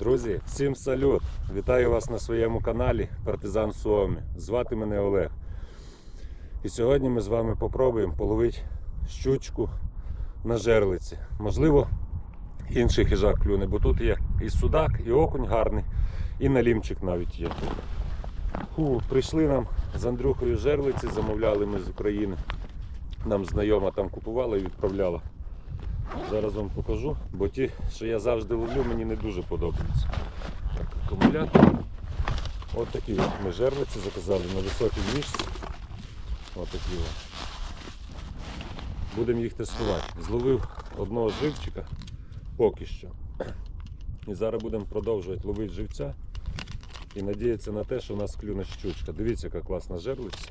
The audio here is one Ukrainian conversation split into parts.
Друзі, всім салют! Вітаю вас на своєму каналі Партизан Суомі. Звати мене Олег. І сьогодні ми з вами попробуємо половити щучку на жерлиці. Можливо, інший хижак клюне, бо тут є і судак, і окунь гарний, і налімчик навіть є. Фу, прийшли нам з Андрюхою жерлиці, замовляли ми з України. Нам знайома там купувала і відправляла. Зараз вам покажу, бо ті, що я завжди ловлю, мені не дуже подобаються. Так, акумулятор. От такі от ми жерлиці заказали на високій місці. От такі от. Будемо їх тестувати. Зловив одного живчика поки що. І зараз будемо продовжувати ловити живця і надіятися на те, що в нас клюне щучка. Дивіться, яка класна жерлиця.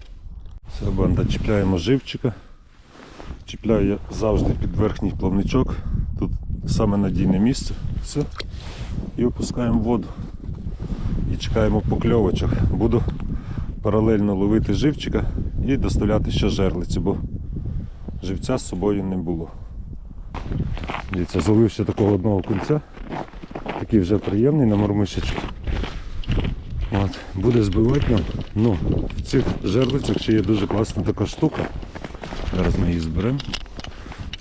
Все, банда, чіпляємо живчика. Чіпляю я завжди під верхній плавничок. Тут саме надійне місце. Все. І опускаємо воду. І чекаємо покльовочок. Буду паралельно ловити живчика і доставляти ще жерлиці, бо живця з собою не було. Дивіться, зловив ще такого одного кульця. Такий вже приємний на мормишечку. От, буде збивати нам. Ну, в цих жерлицях ще є дуже класна така штука. Зараз ми її зберемо.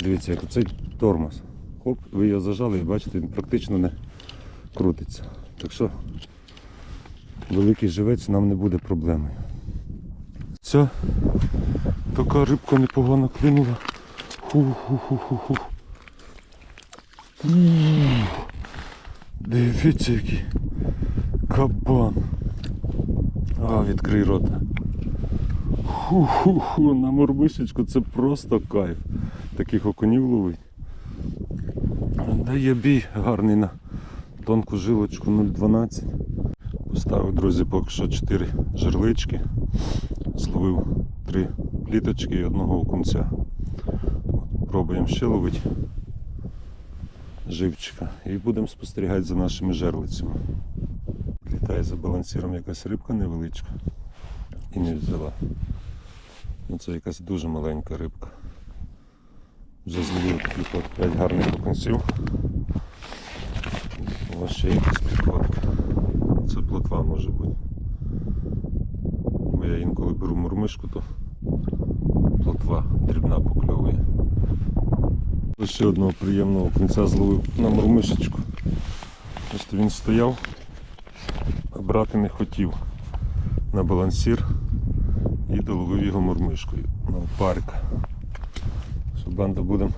Дивіться, як оцей тормоз. Хоп, ви його зажали і бачите, він практично не крутиться. Так що великий живець нам не буде проблемою. Ця така рибка непогано клюнула. Ху-ху-ху-ху-ху. Дивіться який кабан. А, відкрий рота. Ху-ху-ху, на мормишечку це просто кайф. Таких окунів ловить. Дає бій гарний на тонку жилочку 0,12. Поставив, друзі, поки що 4 жерлички. Зловив 3 пліточки і одного окунця. Пробуємо ще ловити живчика і будемо спостерігати за нашими жерлицями. Літає за балансиром якась рибка невеличка і не взяла. Ну це якась дуже маленька рибка. Вже зловив таких 5 гарних окунців. Ось ще якась підходка. Це плотва може бути. Бо я інколи беру мурмишку, то плотва дрібна покльовує. Ще одного приємного окунця зловив на мурмишечку. Бачите, він стояв, а брати не хотів на балансір і доловив його мурмишкою на опарика. Що банда будемо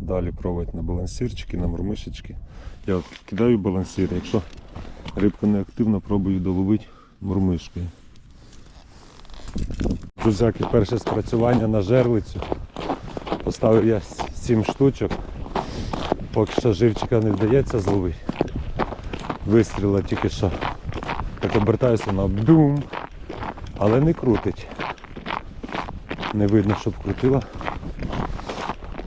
далі пробувати на балансирчики, на мурмишечки. Я от кидаю балансир, якщо рибка не активна, пробую доловити мурмишкою. Друзяки, перше спрацювання на жерлицю. Поставив я 7 штучок. Поки що живчика не вдається зловити. Вистріла тільки що. Так обертаюся на бум, але не крутить. Не видно, щоб крутила.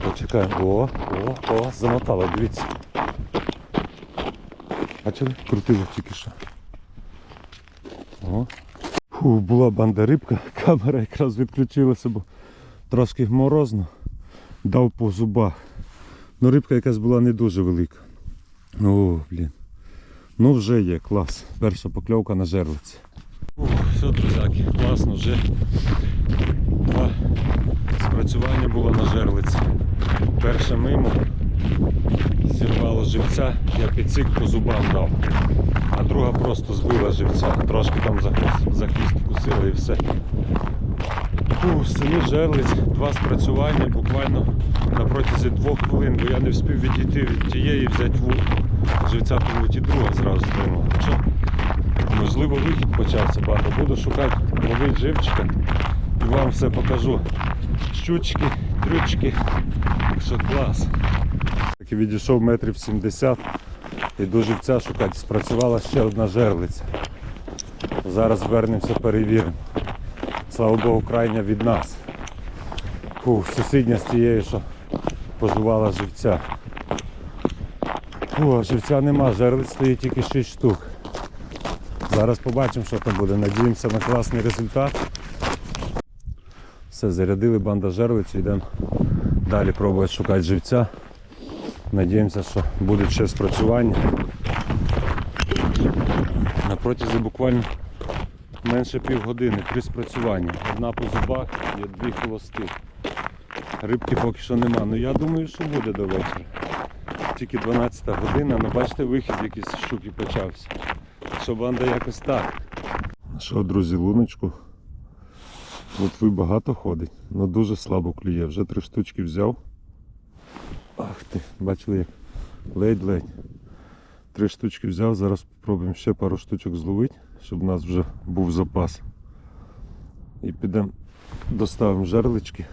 Почекаємо. О, о, о, замотала, дивіться. Бачили? Крутила тільки що. О. Фу, була банда рибка, камера якраз відключилася, бо трошки морозно. Дав по зубах. Ну рибка якась була не дуже велика. О, блін. Ну вже є, клас. Перша покльовка на жерлиці. Все, друзяки, класно вже. Два спрацювання було на жерлиці. Перше мимо. Зірвало живця, я підсік по зубам дав. А друга просто збила живця. Трошки там за, хвост- за хвіст вкусила і все. З семи жерлиць, два спрацювання буквально на протязі двох хвилин, бо я не встиг відійти від тієї, взяти вудку. Живця прилетить друга зразу стримала. Можливо, вихід почався банда. Буду шукати ловити живчика і вам все покажу. Щучки, трючки. Так що клас. Так і відійшов метрів 70 іду живця шукати. Спрацювала ще одна жерлиця. Зараз вернемося, перевіримо. Слава Богу, крайня від нас. Фу, сусідня з тією, що позувала живця. Фу, живця нема, жерлиць стоїть тільки 6 штук. Зараз побачимо, що там буде. Надіємося на класний результат. Все, зарядили бандажерлицю, йдемо далі пробувати шукати живця. Надіємося, що будуть ще спрацювання. На протязі буквально менше півгодини, три спрацювання. Одна по зубах і дві холости. Рибки поки що нема. Ну я думаю, що буде до вечора. Тільки 12 година, ну бачите, вихід якийсь з щуки почався. Що банда якось так. Що, друзі, луночку. От ви багато ходить, але дуже слабо клює. Вже три штучки взяв. Ах ти, бачили як ледь-ледь. Три штучки взяв, зараз спробуємо ще пару штучок зловити, щоб у нас вже був запас. І підемо доставимо жерлички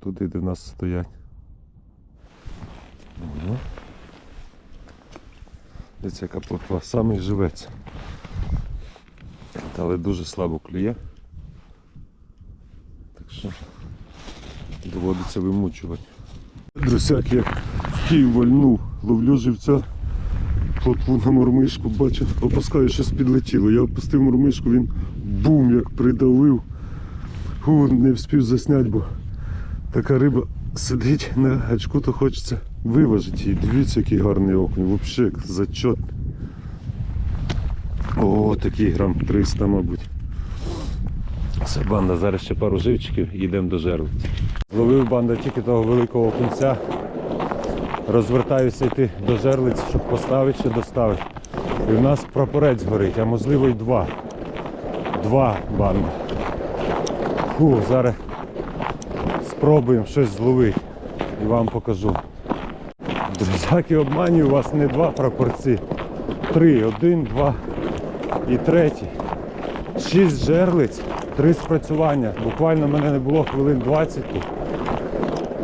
туди, де в нас стоять. Дивіться, яка плотва, самий живець. Але дуже слабо клює. Так що доводиться вимучувати. Друзяк, як в Київ вальнув, ловлю живця, плотву на мормишку, бачу, опускаю, щось підлетіло. Я опустив мормишку, він бум, як придавив. Фу, не встиг засняти, бо така риба сидить на гачку, то хочеться виважити її. Дивіться, який гарний окунь, взагалі зачет. О, такий грам 300, мабуть. Це банда, зараз ще пару живчиків і йдемо до жерлиці. Зловив банда тільки того великого окунця. Розвертаюся йти до жерлиці, щоб поставити ще доставити. І в нас прапорець горить, а можливо й два. Два банди. Фу, зараз спробуємо щось зловити і вам покажу. Друзяки, обманюю вас не два прапорці. Три. Один, два і третій. Шість жерлиць, три спрацювання. Буквально мене не було хвилин 20 тут.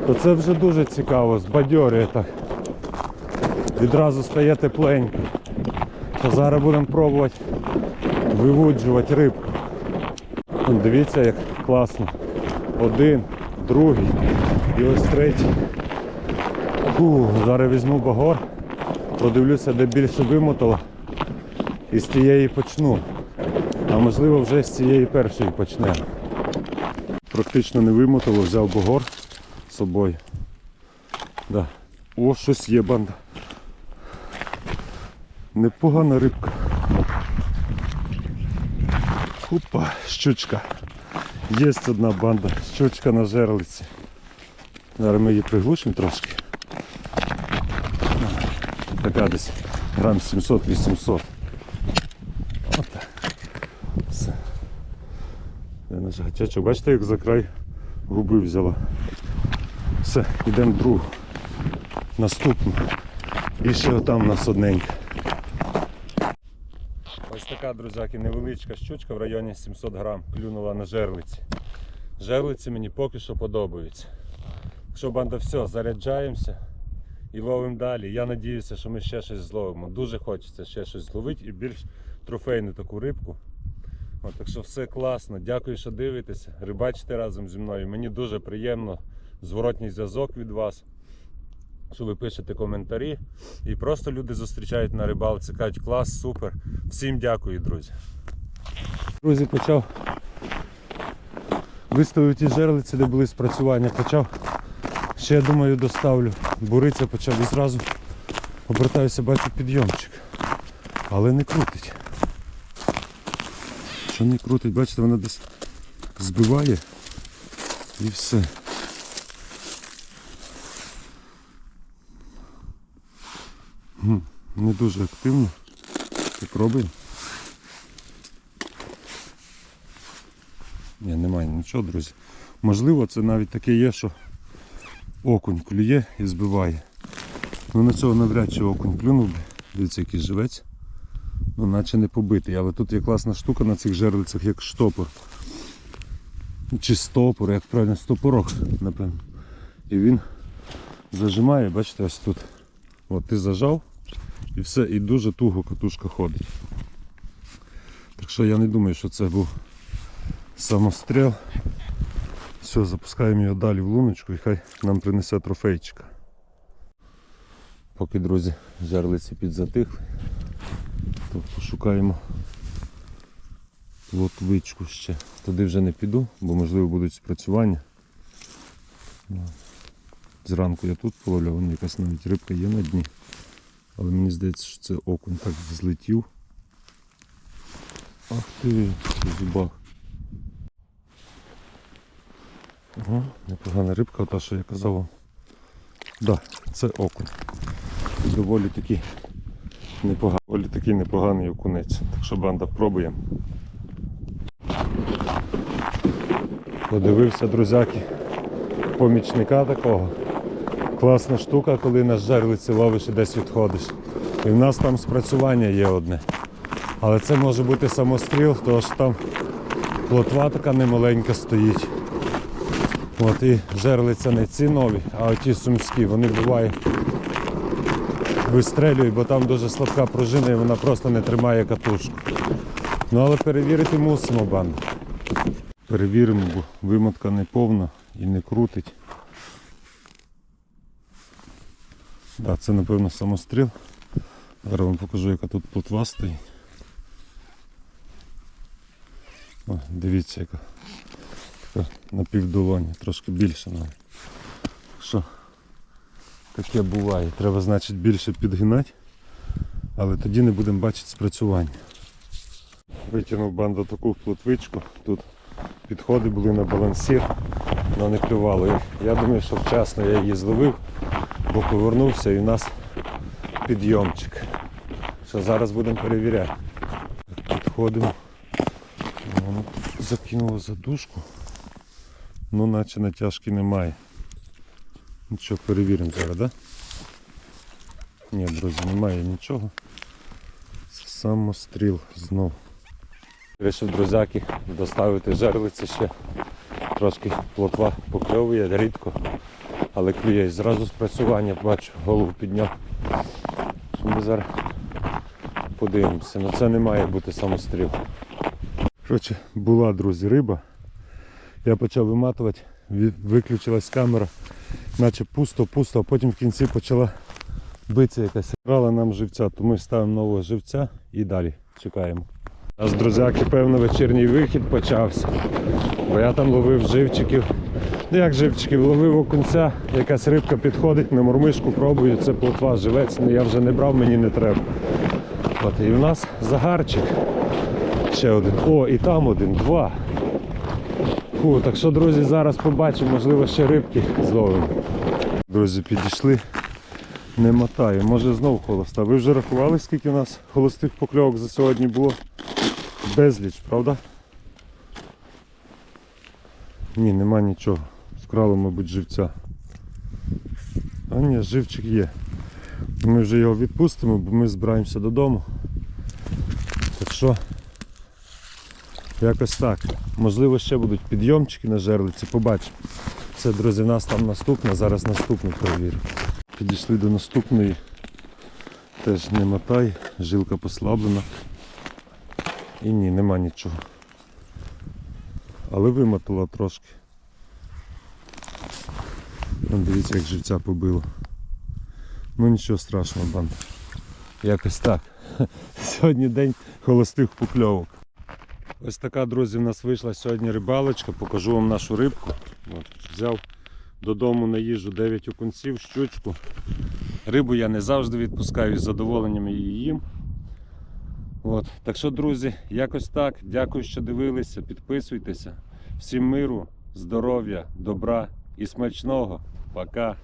То це вже дуже цікаво, збадьорює так. Відразу стає тепленько. То зараз будемо пробувати вивуджувати рибку. Дивіться, як класно. Один, другий і ось третій. Фу, зараз візьму багор, подивлюся, де більше вимотало. І з тієї почну. А можливо вже з цієї першої почнемо. Практично не вимотало, взяв багор з собою. Да. О, щось є банда. Непогана рибка. Опа, щучка. Є одна банда, щучка на жерлиці. Зараз ми її приглушимо трошки. Така десь грам 700-800. Отак. Все. Де наш? Бачите, як за край губи взяла. Все, йдемо другу. Наступну. І ще отам у нас одненька. Ось така, друзяки, невеличка щучка в районі 700 грам клюнула на жерлиці. Жерлиці мені поки що подобаються. Якщо банда все, заряджаємося і ловимо далі. Я надіюся, що ми ще щось зловимо. Дуже хочеться ще щось зловити і більш трофейну таку рибку. От, так що все класно. Дякую, що дивитеся. Рибачите разом зі мною. Мені дуже приємно. Зворотній зв'язок від вас. Що ви пишете коментарі і просто люди зустрічають на рибалці, кажуть клас, супер. Всім дякую, друзі. Друзі, почав виставив ті жерлиці, де були спрацювання, почав. Ще я думаю доставлю. Буриться почав і зразу обертаюся, бачу підйомчик. Але не крутить. Що не крутить, бачите, вона десь збиває і все. Не дуже активно. Попробуємо. Ні, немає нічого, друзі. Можливо, це навіть таке є, що окунь клює і збиває. Ну на цього навряд чи окунь клюнув. би. Дивіться, який живець. Ну, наче не побитий, але тут є класна штука на цих жерлицях, як штопор. Чи стопор, як правильно, стопорок, напевно. І він зажимає, бачите, ось тут. От ти зажав і все, і дуже туго катушка ходить. Так що я не думаю, що це був самостріл. Все, запускаємо його далі в луночку і хай нам принесе трофейчика. Поки, друзі, жерлиці підзатихли, то пошукаємо плотвичку ще. Туди вже не піду, бо можливо будуть спрацювання. Ну, Зранку я тут половляв, вон якась навіть рибка є на дні. Але мені здається, що це окунь так злетів. Ах ти, зубах. Ага, непогана рибка, та що я казав вам. Да, це окунь. Доволі такий непоганий, доволі такий непоганий окунець. Так що банда пробуємо. Подивився, друзяки, помічника такого. Класна штука, коли на жерлиці ловиш і десь відходиш. І в нас там спрацювання є одне. Але це може бути самостріл, тому що там плотва така немаленька стоїть. От і жерлиця не ці нові, а оті сумські, вони бувають вистрелюють, бо там дуже слабка пружина і вона просто не тримає катушку. Ну але перевірити мусимо банду. Перевіримо, бо вимотка не повна і не крутить. Да, це напевно самостріл. Зараз вам покажу, яка тут плотва стоїть. О, дивіться, яка така на півдолоні, трошки більше навіть. Що таке буває. Треба, значить, більше підгинати, але тоді не будемо бачити спрацювання. Витягнув банду таку плотвичку. Тут підходи були на балансір, але не клювало. їх. Я думаю, що вчасно я її зловив, бо повернувся і в нас підйомчик. Що зараз будемо перевіряти. Підходимо. Воно закинуло задушку. Ну наче натяжки немає. Нічого перевіримо зараз? Да? Ні, друзі, немає нічого. Самостріл знов. Вирішив друзяки доставити жерлиці ще. Трошки плотва покльовує, рідко, але клює. І зразу спрацювання бачу, голову підняв. Ми зараз подивимося. Ну це не має бути самостріл. Коротше, була, друзі, риба. Я почав виматувати, виключилась камера, наче пусто-пусто, а потім в кінці почала битися якась. Брала нам живця, то ми ставимо нового живця і далі чекаємо. У нас, друзяки, певно, вечірній вихід почався. Бо я там ловив живчиків. Ну як живчиків, ловив окунця, якась рибка підходить, на мормишку пробую, це плотва, живець, ну я вже не брав, мені не треба. От, і в нас загарчик. Ще один. О, і там один, два. Фу, так що, друзі, зараз побачимо, можливо, ще рибки зловимо. Друзі, підійшли. Не мотаю, може знов холоста. Ви вже рахували, скільки у нас холостих покльовок за сьогодні було? Безліч, правда? Ні, нема нічого. Вкрали, мабуть, живця. А ні, живчик є. Ми вже його відпустимо, бо ми збираємося додому. Так що якось так. Можливо, ще будуть підйомчики на жерлиці, побачимо. Це, друзі, в нас там наступна, зараз наступну перевірю. Підійшли до наступної. Теж не мотай, жилка послаблена. І ні, нема нічого. Але вимотала трошки. Вон дивіться, як живця побило. Ну нічого страшного, банда. Якось так. Сьогодні день холостих покльовок. Ось така, друзі, в нас вийшла сьогодні рибалочка. Покажу вам нашу рибку. От, взяв додому на їжу 9 окунців, щучку. Рибу я не завжди відпускаю з задоволенням її їм. От. Так що, друзі, якось так. Дякую, що дивилися. Підписуйтеся. Всім миру, здоров'я, добра і смачного. Пока.